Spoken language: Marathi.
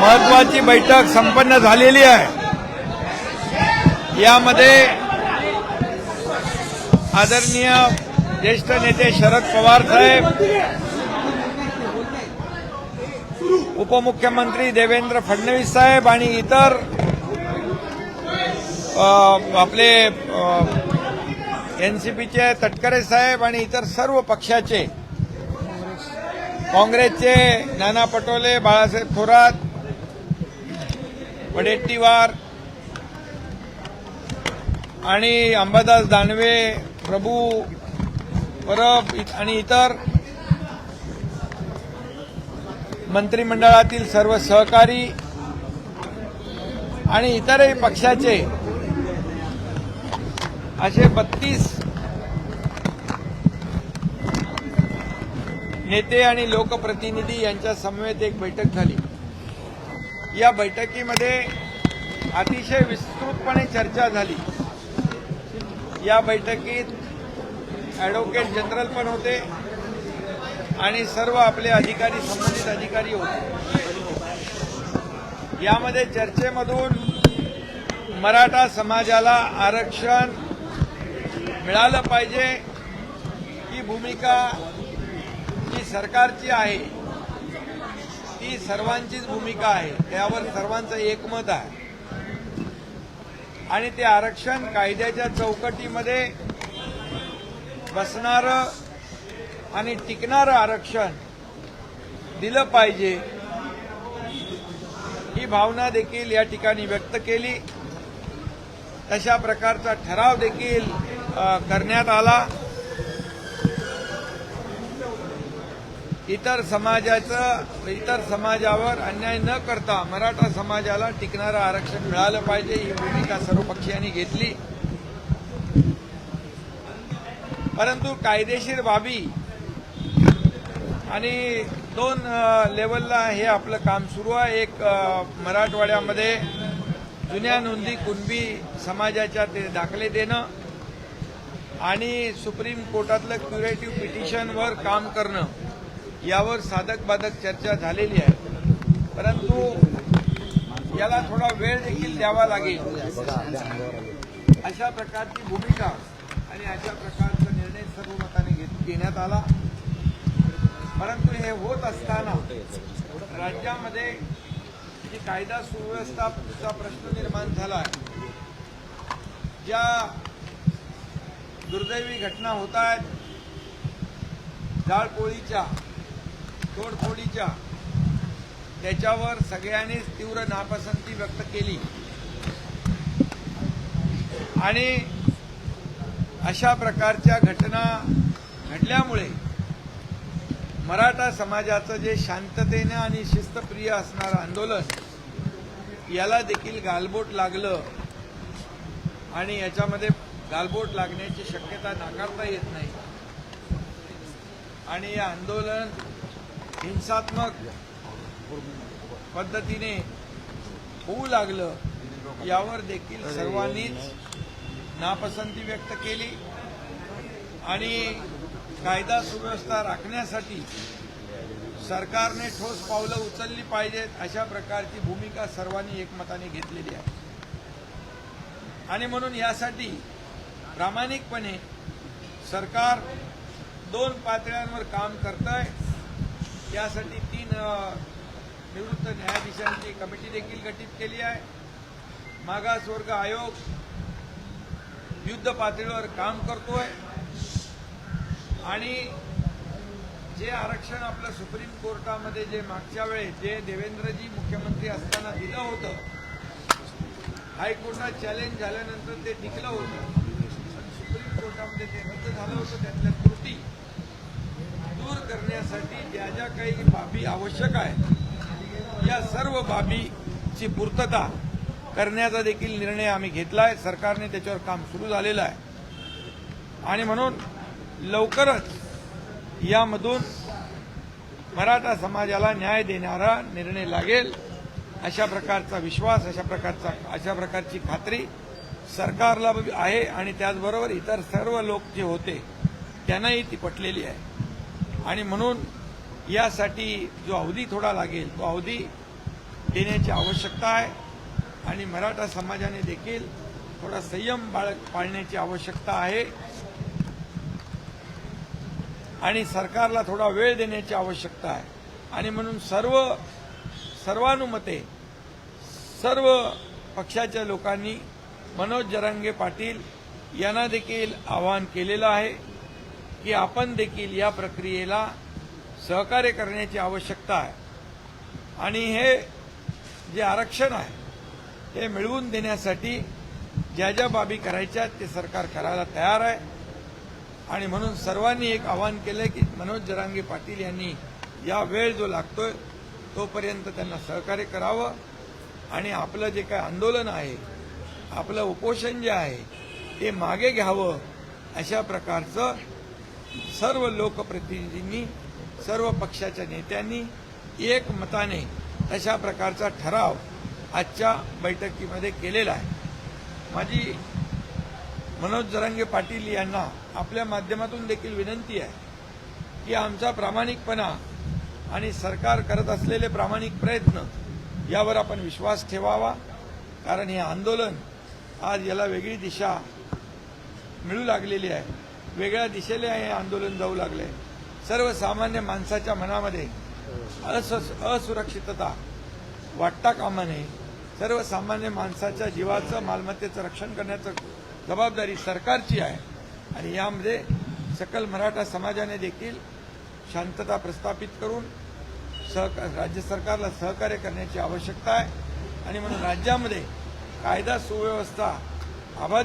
महत्वाची बैठक संपन्न झालेली आहे. यामध्ये आदरणीय ज्येष्ठ नेते शरद पवार साहेब उपमुख्यमंत्री देवेंद्र फडणवीस साहेब आणि इतर आपले एनसीपीचे तटकरे साहेब आणि इतर सर्व पक्षाचे काँग्रेसचे नाना पटोले बाळासाहेब थोरात वडेट्टीवार आणि अंबादास दानवे प्रभू परब आणि इतर मंत्रिमंडळातील सर्व सहकारी आणि इतरही पक्षाचे असे बत्तीस नेते आणि लोकप्रतिनिधी यांच्या समवेत एक बैठक झाली. या बैठकीमध्ये अतिशय विस्तृतपणे चर्चा झाली. या बैठकीत ॲडव्होकेट जनरल पण होते आणि सर्व आपले अधिकारी संबंधित अधिकारी होते. यामध्ये चर्चेमधून मराठा समाजाला आरक्षण मिळालं पाहिजे ही भूमिका सरकारची आहे. ती सर्वांचीच भूमिका आहे. त्यावर सर्वांचं एकमत आहे. आणि ते आरक्षण कायद्याच्या चौकटीमध्ये बसणारं आणि टिकणारं आरक्षण दिलं पाहिजे ही भावना देखील या ठिकाणी व्यक्त केली. तशा प्रकारचा ठराव देखील करण्यात आला. इतर समाजाचं इतर समाजावर अन्याय न करता मराठा समाजाला टिकणारं आरक्षण मिळालं पाहिजे ही भूमिका सर्व पक्षीयांनी घेतली. परंतु कायदेशीर बाबी आणि दोन लेवलला हे आपलं काम सुरू आहे. एक मराठवाड्यामध्ये जुन्या नोंदी कुणबी समाजाच्या ते दाखले देणं आणि सुप्रीम कोर्टातलं क्युरेटिव्ह पिटिशनवर काम करणं. यावर साधक बाधक चर्चा झालेली आहे. परंतु याला थोडा वेळ देखील द्यावा लागेल. अशा प्रकारची भूमिका आणि अशा प्रकारचा निर्णय सर्वमताने घेत- घेण्यात आला. परंतु हे होत असताना राज्यामध्ये जी कायदा सुव्यवस्थाचा प्रश्न निर्माण झाला आहे ज्या दुर्दैवी घटना होत आहेत जाळपोळीच्या तोडफोडीच्या त्याच्यावर सगळ्यांनीच तीव्र नापसंती व्यक्त केली. आणि अशा प्रकारच्या घटना घडल्यामुळे मराठा समाजाचं जे शांततेनं आणि शिस्तप्रिय असणारं आंदोलन याला देखील गालबोट लागलं आणि याच्यामध्ये गालबोट लागण्याची शक्यता नाकारता येत नाही. आणि या आंदोलन हिंसात्मक पद्धतीने होऊ लागलं यावर देखील सर्वांनीच नापसंती व्यक्त केली. आणि कायदा सुव्यवस्था राखण्यासाठी सरकारने ठोस पावलं उचलली पाहिजेत अशा प्रकारची भूमिका सर्वांनी एकमताने घेतलेली आहे. आणि म्हणून यासाठी प्रामाणिकपणे सरकार दोन पातळ्यांवर काम करत आहे यासाठी तीन निवृत्त न्यायाधीशांची कमिटी देखील गठीत केली आहे. मागासवर्ग आयोग युद्ध पातळीवर काम करतोय. आणि जे आरक्षण आपलं सुप्रीम कोर्टामध्ये जे मागच्या वेळेस जे देवेंद्रजी मुख्यमंत्री असताना दिलं होतं हायकोर्टात चॅलेंज झाल्यानंतर ते टिकलं होतं. सुप्रीम कोर्टामध्ये ते रद्द झालं होतं त्यातल्या त्रुटी दूर करण्यासाठी ज्या ज्या काही बाबी आवश्यक आहेत या सर्व बाबीची पूर्तता करण्याचा देखील निर्णय आम्ही घेतला आहे. सरकारने त्याच्यावर काम सुरू झालेलं आहे. आणि म्हणून लवकरच यामधून मराठा समाजाला न्याय देणारा निर्णय लागेल अशा प्रकारचा विश्वास अशा प्रकारचा अशा प्रकारची खात्री सरकारला आहे. आणि त्याचबरोबर इतर सर्व लोक जे होते त्यांनाही ती पटलेली आहे. आणि म्हणून यासाठी जो अवधी थोडा लागेल तो अवधी देण्याची आवश्यकता आहे. आणि मराठा समाजाने देखील थोडा संयम बाळ पाळण्याची आवश्यकता आहे. आणि सरकारला थोडा वेळ देण्याची आवश्यकता आहे. आणि म्हणून सर्व सर्वानुमते सर्व पक्षाच्या लोकांनी मनोज जरांगे पाटील यांना देखील आवाहन केलेलं आहे. की आपण देखील या प्रक्रियेला सहकार्य करण्याची आवश्यकता आहे. आणि हे जे आरक्षण आहे ते मिळवून देण्यासाठी ज्या ज्या बाबी करायच्या आहेत ते सरकार करायला तयार आहे. आणि म्हणून सर्वांनी एक आवाहन केलं की मनोज जरांगे पाटील यांनी या वेळ जो लागतोय तोपर्यंत त्यांना सहकार्य करावं. आणि आपलं जे काय आंदोलन आहे आपलं उपोषण जे आहे ते मागे घ्यावं अशा प्रकारचं सर्व लोकप्रतिनिधींनी सर्व पक्षाच्या नेत्यांनी एक मताने तशा प्रकारचा ठराव आजच्या बैठकीमध्ये केलेला आहे. माझी मनोज जरांगे पाटील यांना आपल्या माध्यमातून देखील विनंती आहे की आमचा प्रामाणिकपणा आणि सरकार करत असलेले प्रामाणिक प्रयत्न यावर आपण विश्वास ठेवावा कारण हे आंदोलन आज याला वेगळी दिशा मिळू लागलेली आहे. वेगळ्या दिशेने हे आंदोलन जाऊ लागले सर्वसामान्य माणसाच्या मनामध्ये अस असुरक्षितता वाटता कामा नये. सर्वसामान्य माणसाच्या जीवाचं मालमत्तेचं रक्षण करण्याचं जबाबदारी सरकारची आहे. आणि यामध्ये सकल मराठा समाजाने देखील शांतता प्रस्थापित करून सहकार राज्य सरकारला सहकार्य करण्याची आवश्यकता आहे. आणि म्हणून राज्यामध्ये कायदा सुव्यवस्था आबाद